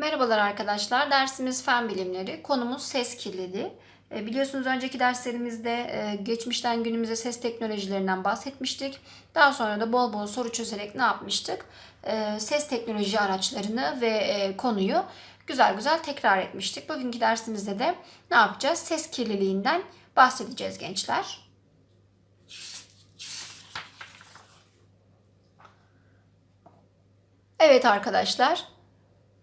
Merhabalar arkadaşlar. Dersimiz fen bilimleri. Konumuz ses kirliliği. E, Biliyorsunuz önceki derslerimizde e, geçmişten günümüze ses teknolojilerinden bahsetmiştik. Daha sonra da bol bol soru çözerek ne yapmıştık? E, Ses teknoloji araçlarını ve konuyu güzel güzel tekrar etmiştik. Bugünkü dersimizde de ne yapacağız? Ses kirliliğinden bahsedeceğiz gençler. Evet arkadaşlar.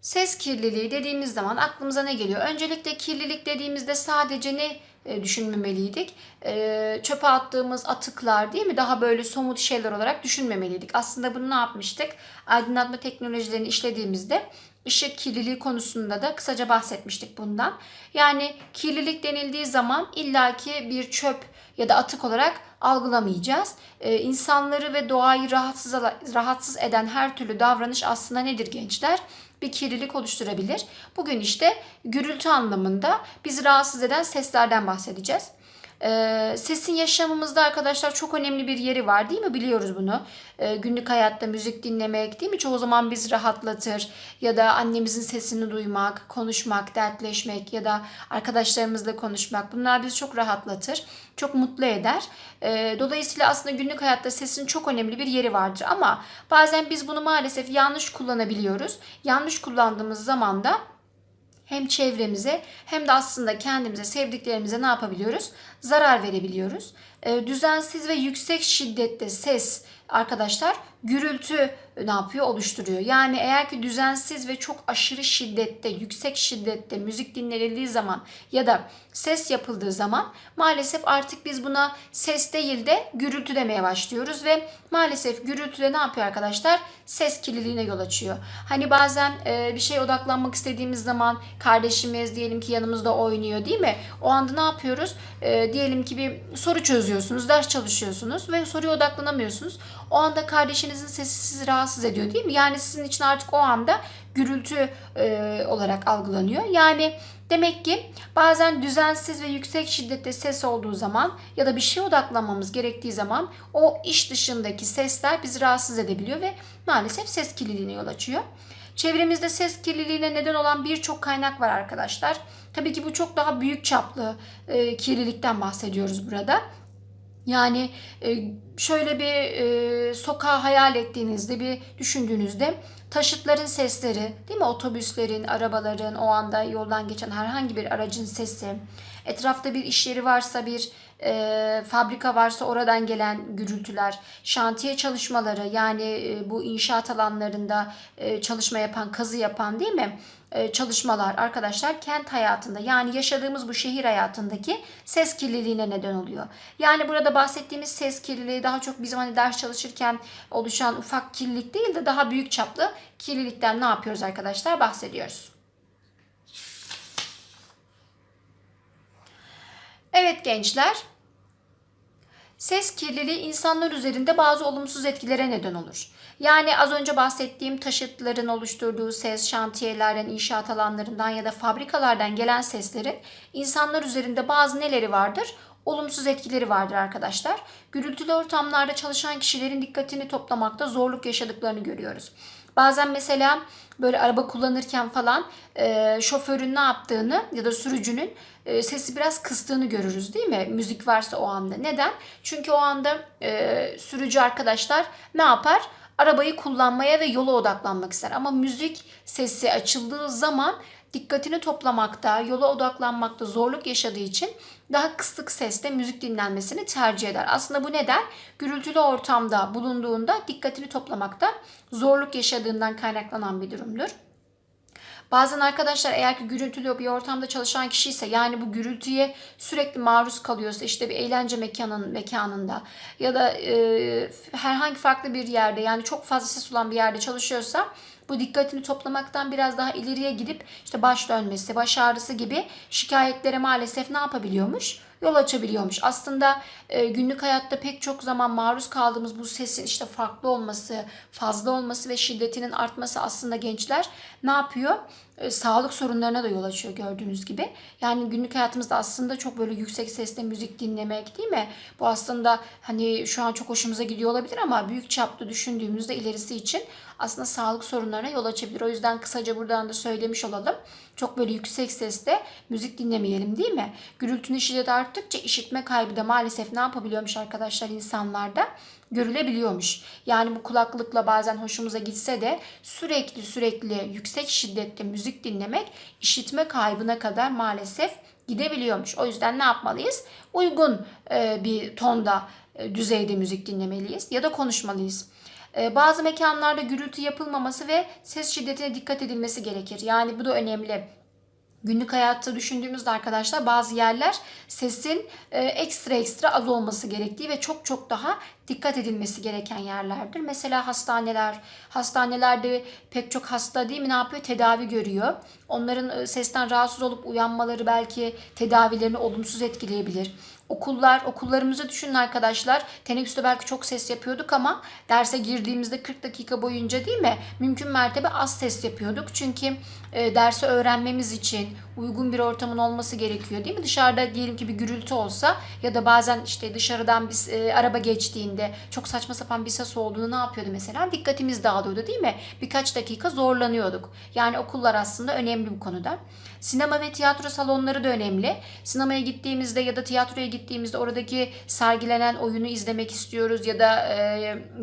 Ses kirliliği dediğimiz zaman aklımıza ne geliyor? Öncelikle kirlilik dediğimizde sadece ne e, düşünmemeliydik? E, çöpe attığımız atıklar değil mi? Daha böyle somut şeyler olarak düşünmemeliydik. Aslında bunu ne yapmıştık? Aydınlatma teknolojilerini işlediğimizde ışık kirliliği konusunda da kısaca bahsetmiştik bundan. Yani kirlilik denildiği zaman illaki bir çöp ya da atık olarak algılamayacağız. Ee, insanları ve doğayı rahatsız rahatsız eden her türlü davranış aslında nedir gençler? Bir kirlilik oluşturabilir. Bugün işte gürültü anlamında bizi rahatsız eden seslerden bahsedeceğiz. Ee, sesin yaşamımızda arkadaşlar çok önemli bir yeri var değil mi? Biliyoruz bunu. Ee, günlük hayatta müzik dinlemek değil mi? Çoğu zaman bizi rahatlatır. Ya da annemizin sesini duymak, konuşmak, dertleşmek ya da arkadaşlarımızla konuşmak. Bunlar bizi çok rahatlatır. Çok mutlu eder. Ee, dolayısıyla aslında günlük hayatta sesin çok önemli bir yeri vardır. Ama bazen biz bunu maalesef yanlış kullanabiliyoruz. Yanlış kullandığımız zaman da hem çevremize hem de aslında kendimize, sevdiklerimize ne yapabiliyoruz? Zarar verebiliyoruz. E, düzensiz ve yüksek şiddette ses arkadaşlar gürültü ne yapıyor? Oluşturuyor. Yani eğer ki düzensiz ve çok aşırı şiddette, yüksek şiddette müzik dinlenildiği zaman ya da ses yapıldığı zaman maalesef artık biz buna ses değil de gürültü demeye başlıyoruz ve maalesef gürültü de ne yapıyor arkadaşlar? Ses kirliliğine yol açıyor. Hani bazen e, bir şeye odaklanmak istediğimiz zaman kardeşimiz diyelim ki yanımızda oynuyor değil mi? O anda ne yapıyoruz? E, diyelim ki bir soru çözüyorsunuz, ders çalışıyorsunuz ve soruya odaklanamıyorsunuz. O anda kardeşinizin sesi sizi rahatsız ediyor değil mi? Yani sizin için artık o anda gürültü e, olarak algılanıyor. Yani demek ki bazen düzensiz ve yüksek şiddette ses olduğu zaman ya da bir şeye odaklanmamız gerektiği zaman o iş dışındaki sesler bizi rahatsız edebiliyor ve maalesef ses kirliliğine yol açıyor. Çevremizde ses kirliliğine neden olan birçok kaynak var arkadaşlar. Tabii ki bu çok daha büyük çaplı e, kirlilikten bahsediyoruz burada. Yani e, şöyle bir e, sokağı hayal ettiğinizde bir düşündüğünüzde taşıtların sesleri değil mi? Otobüslerin arabaların o anda yoldan geçen herhangi bir aracın sesi etrafta bir iş yeri varsa bir e, fabrika varsa oradan gelen gürültüler şantiye çalışmaları yani e, bu inşaat alanlarında e, çalışma yapan kazı yapan değil mi e, çalışmalar arkadaşlar kent hayatında yani yaşadığımız bu şehir hayatındaki ses kirliliğine neden oluyor. Yani burada bahsettiğimiz ses kirliliği daha çok bizim hani ders çalışırken oluşan ufak kirlilik değil de daha büyük çaplı kirlilikten ne yapıyoruz arkadaşlar bahsediyoruz. Evet gençler, Ses kirliliği insanlar üzerinde bazı olumsuz etkilere neden olur. Yani az önce bahsettiğim taşıtların oluşturduğu ses, şantiyelerden, inşaat alanlarından ya da fabrikalardan gelen seslerin insanlar üzerinde bazı neleri vardır? Olumsuz etkileri vardır arkadaşlar. Gürültülü ortamlarda çalışan kişilerin dikkatini toplamakta zorluk yaşadıklarını görüyoruz. Bazen mesela böyle araba kullanırken falan e, şoförün ne yaptığını ya da sürücünün e, sesi biraz kıstığını görürüz değil mi? Müzik varsa o anda. Neden? Çünkü o anda e, sürücü arkadaşlar ne yapar? Arabayı kullanmaya ve yola odaklanmak ister. Ama müzik sesi açıldığı zaman dikkatini toplamakta, yola odaklanmakta zorluk yaşadığı için daha kısık sesle müzik dinlenmesini tercih eder. Aslında bu neden? Gürültülü ortamda bulunduğunda dikkatini toplamakta zorluk yaşadığından kaynaklanan bir durumdur. Bazen arkadaşlar eğer ki gürültülü bir ortamda çalışan kişi ise yani bu gürültüye sürekli maruz kalıyorsa işte bir eğlence mekanın mekanında ya da e, herhangi farklı bir yerde yani çok fazla ses olan bir yerde çalışıyorsa bu dikkatini toplamaktan biraz daha ileriye gidip işte baş dönmesi, baş ağrısı gibi şikayetlere maalesef ne yapabiliyormuş? Yol açabiliyormuş. Aslında e, günlük hayatta pek çok zaman maruz kaldığımız bu sesin işte farklı olması, fazla olması ve şiddetinin artması aslında gençler ne yapıyor? E, sağlık sorunlarına da yol açıyor gördüğünüz gibi. Yani günlük hayatımızda aslında çok böyle yüksek sesle müzik dinlemek değil mi? Bu aslında hani şu an çok hoşumuza gidiyor olabilir ama büyük çaplı düşündüğümüzde ilerisi için aslında sağlık sorunlarına yol açabilir. O yüzden kısaca buradan da söylemiş olalım. Çok böyle yüksek sesle müzik dinlemeyelim değil mi? Gürültünün şiddeti arttıkça işitme kaybı da maalesef ne yapabiliyormuş arkadaşlar insanlarda? Görülebiliyormuş. Yani bu kulaklıkla bazen hoşumuza gitse de sürekli sürekli yüksek şiddette müzik dinlemek işitme kaybına kadar maalesef gidebiliyormuş. O yüzden ne yapmalıyız? Uygun e, bir tonda, e, düzeyde müzik dinlemeliyiz ya da konuşmalıyız. E, bazı mekanlarda gürültü yapılmaması ve ses şiddetine dikkat edilmesi gerekir. Yani bu da önemli. Günlük hayatta düşündüğümüzde arkadaşlar bazı yerler sesin e, ekstra ekstra az olması gerektiği ve çok çok daha dikkat edilmesi gereken yerlerdir. Mesela hastaneler, hastanelerde pek çok hasta değil mi ne yapıyor? Tedavi görüyor. Onların e, sesten rahatsız olup uyanmaları belki tedavilerini olumsuz etkileyebilir. Okullar, okullarımızı düşünün arkadaşlar. Teneffüste belki çok ses yapıyorduk ama derse girdiğimizde 40 dakika boyunca değil mi? Mümkün mertebe az ses yapıyorduk. Çünkü e, dersi öğrenmemiz için uygun bir ortamın olması gerekiyor değil mi? Dışarıda diyelim ki bir gürültü olsa ya da bazen işte dışarıdan bir e, araba geçtiğinde çok saçma sapan bir ses olduğunu ne yapıyordu mesela? Dikkatimiz dağılıyordu değil mi? Birkaç dakika zorlanıyorduk. Yani okullar aslında önemli bu konuda. Sinema ve tiyatro salonları da önemli. Sinemaya gittiğimizde ya da tiyatroya gittiğimizde oradaki sergilenen oyunu izlemek istiyoruz ya da e,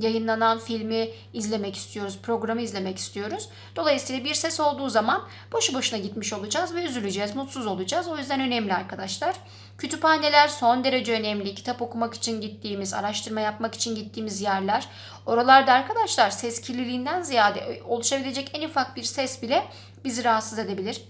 yayınlanan filmi izlemek istiyoruz, programı izlemek istiyoruz. Dolayısıyla bir ses olduğu zaman boşu boşuna gitmiş olacağız ve üzüleceğiz, mutsuz olacağız. O yüzden önemli arkadaşlar. Kütüphaneler son derece önemli. Kitap okumak için gittiğimiz, araştırma yapmak için gittiğimiz yerler. Oralarda arkadaşlar ses kirliliğinden ziyade oluşabilecek en ufak bir ses bile bizi rahatsız edebilir.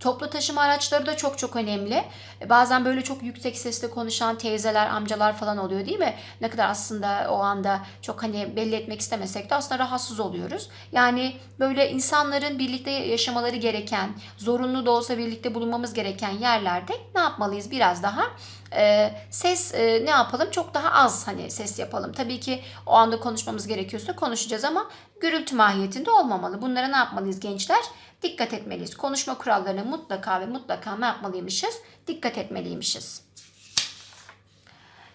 Toplu taşıma araçları da çok çok önemli. Bazen böyle çok yüksek sesle konuşan teyzeler, amcalar falan oluyor değil mi? Ne kadar aslında o anda çok hani belli etmek istemesek de aslında rahatsız oluyoruz. Yani böyle insanların birlikte yaşamaları gereken, zorunlu da olsa birlikte bulunmamız gereken yerlerde ne yapmalıyız? Biraz daha e, ses e, ne yapalım? Çok daha az hani ses yapalım. Tabii ki o anda konuşmamız gerekiyorsa konuşacağız ama gürültü mahiyetinde olmamalı. Bunlara ne yapmalıyız gençler? Dikkat etmeliyiz. Konuşma kurallarına mutlaka ve mutlaka ne yapmalıymışız? Dikkat etmeliymişiz.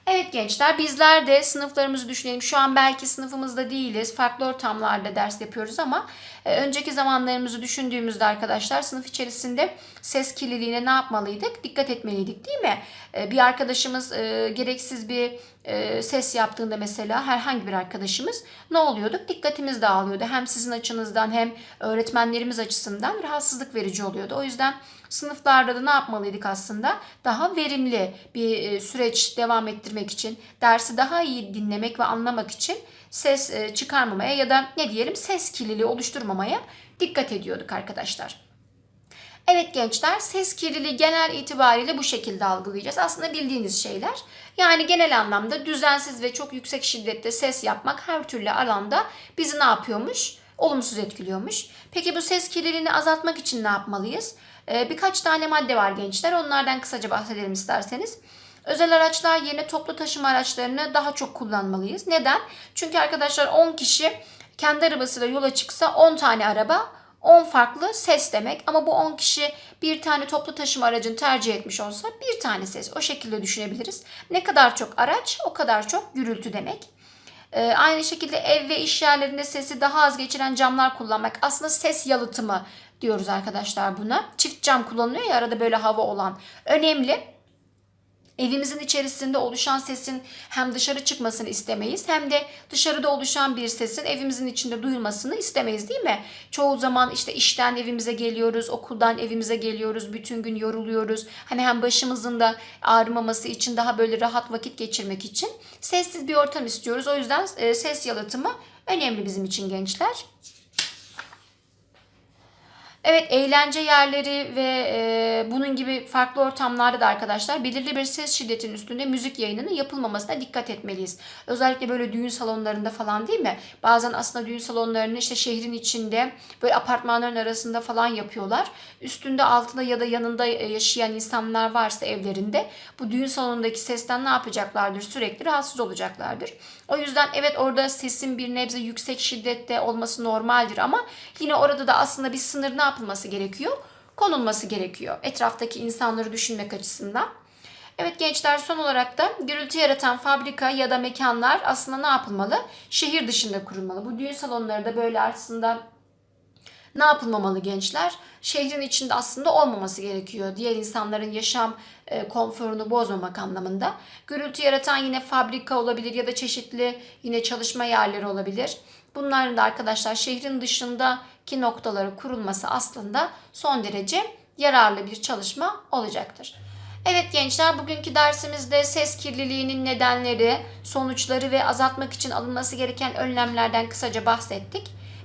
Evet gençler bizler de sınıflarımızı düşünelim. Şu an belki sınıfımızda değiliz. Farklı ortamlarda ders yapıyoruz ama e, önceki zamanlarımızı düşündüğümüzde arkadaşlar sınıf içerisinde ses kirliliğine ne yapmalıydık? Dikkat etmeliydik değil mi? E, bir arkadaşımız e, gereksiz bir e, ses yaptığında mesela herhangi bir arkadaşımız ne oluyorduk? Dikkatimiz dağılıyordu. Hem sizin açınızdan hem öğretmenlerimiz açısından rahatsızlık verici oluyordu. O yüzden sınıflarda da ne yapmalıydık aslında? Daha verimli bir e, süreç devam ettirmek için, dersi daha iyi dinlemek ve anlamak için ses çıkarmamaya ya da ne diyelim ses kirliliği oluşturmamaya dikkat ediyorduk arkadaşlar. Evet gençler ses kirliliği genel itibariyle bu şekilde algılayacağız. Aslında bildiğiniz şeyler. Yani genel anlamda düzensiz ve çok yüksek şiddette ses yapmak her türlü alanda bizi ne yapıyormuş? Olumsuz etkiliyormuş. Peki bu ses kirliliğini azaltmak için ne yapmalıyız? Ee, birkaç tane madde var gençler. Onlardan kısaca bahsedelim isterseniz. Özel araçlar yerine toplu taşıma araçlarını daha çok kullanmalıyız. Neden? Çünkü arkadaşlar 10 kişi kendi arabasıyla yola çıksa 10 tane araba 10 farklı ses demek ama bu 10 kişi bir tane toplu taşıma aracını tercih etmiş olsa bir tane ses. O şekilde düşünebiliriz. Ne kadar çok araç o kadar çok gürültü demek. Ee, aynı şekilde ev ve iş yerlerinde sesi daha az geçiren camlar kullanmak. Aslında ses yalıtımı diyoruz arkadaşlar buna. Çift cam kullanılıyor ya arada böyle hava olan. Önemli. Evimizin içerisinde oluşan sesin hem dışarı çıkmasını istemeyiz hem de dışarıda oluşan bir sesin evimizin içinde duyulmasını istemeyiz değil mi? Çoğu zaman işte işten evimize geliyoruz, okuldan evimize geliyoruz, bütün gün yoruluyoruz. Hani hem başımızın da ağrımaması için daha böyle rahat vakit geçirmek için sessiz bir ortam istiyoruz. O yüzden e, ses yalıtımı önemli bizim için gençler. Evet eğlence yerleri ve e, bunun gibi farklı ortamlarda da arkadaşlar belirli bir ses şiddetinin üstünde müzik yayınının yapılmamasına dikkat etmeliyiz. Özellikle böyle düğün salonlarında falan değil mi? Bazen aslında düğün salonlarını işte şehrin içinde böyle apartmanların arasında falan yapıyorlar. Üstünde altında ya da yanında e, yaşayan insanlar varsa evlerinde bu düğün salonundaki sesten ne yapacaklardır? Sürekli rahatsız olacaklardır. O yüzden evet orada sesin bir nebze yüksek şiddette olması normaldir ama yine orada da aslında bir sınır ne yapılması gerekiyor? Konulması gerekiyor etraftaki insanları düşünmek açısından. Evet gençler son olarak da gürültü yaratan fabrika ya da mekanlar aslında ne yapılmalı? Şehir dışında kurulmalı. Bu düğün salonları da böyle aslında ne yapılmamalı gençler? Şehrin içinde aslında olmaması gerekiyor. Diğer insanların yaşam e, konforunu bozmamak anlamında. Gürültü yaratan yine fabrika olabilir ya da çeşitli yine çalışma yerleri olabilir. Bunların da arkadaşlar şehrin dışındaki noktalara kurulması aslında son derece yararlı bir çalışma olacaktır. Evet gençler bugünkü dersimizde ses kirliliğinin nedenleri, sonuçları ve azaltmak için alınması gereken önlemlerden kısaca bahsettik.